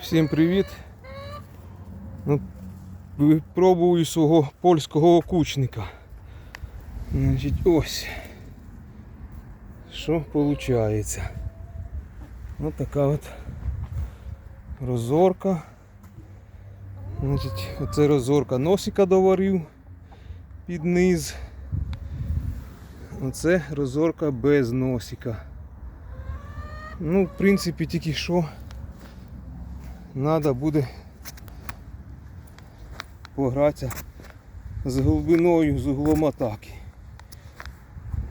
Всім привіт. Ну, випробую свого польського окучника. Значить, ось. Що виходить? Ось така от розорка. Значить, оце розорка носика доварив під низ. Оце розорка без носика. Ну, в принципі, тільки що треба буде погратися з глибиною, з углом атаки.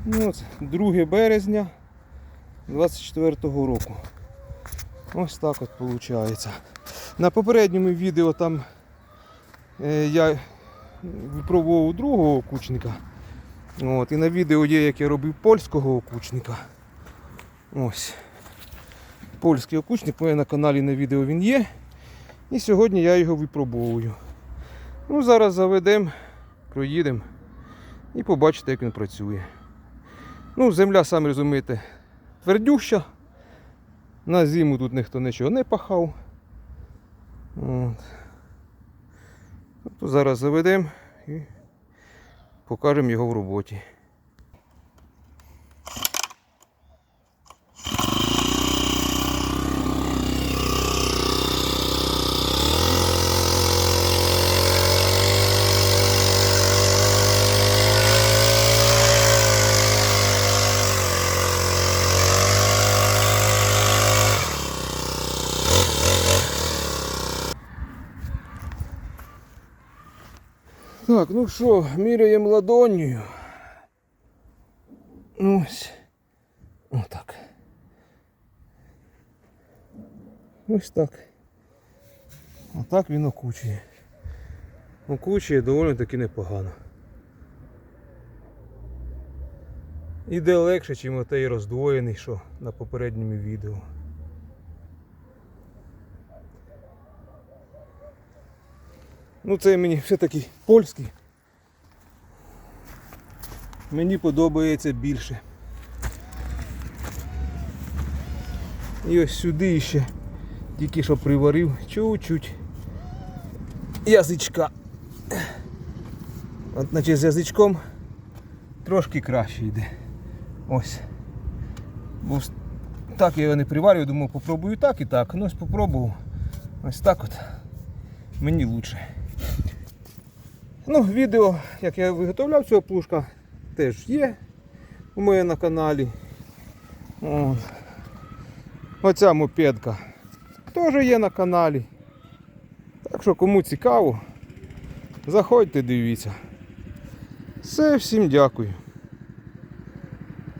Ну, от, 2 березня 24-го року. Ось так от виходить. На попередньому відео там е, я випробував другого окучника. От, і на відео є, як я робив польського окучника. Ось. Польський окучник, у мене на каналі на відео він є. І сьогодні я його випробовую. Ну, зараз заведемо, проїдемо і побачите, як він працює. Ну, земля, самі розумієте, твердюща. На зиму тут ніхто нічого не пахав. От. Тобто зараз заведемо і покажемо його в роботі. Так, ну що, міряємо ладонью. Ось. Отак. Ось так. Отак він окучує. Окучує доволі таки непогано. Іде легше, ніж отей роздвоєний, що на попередньому відео. Ну це мені все-таки польський. Мені подобається більше. І ось сюди ще тільки що приварив чуть-чуть язичка. От значить з язичком трошки краще йде. Ось. Бо так я його не приварюю, думав попробую так і так. Ну ось попробував. Ось так от. Мені лучше. Ну, відео, як я виготовляв цього плужка, теж є у мене на каналі. О. Оця мопедка теж є на каналі. Так що кому цікаво, заходьте, дивіться. Все, всім дякую.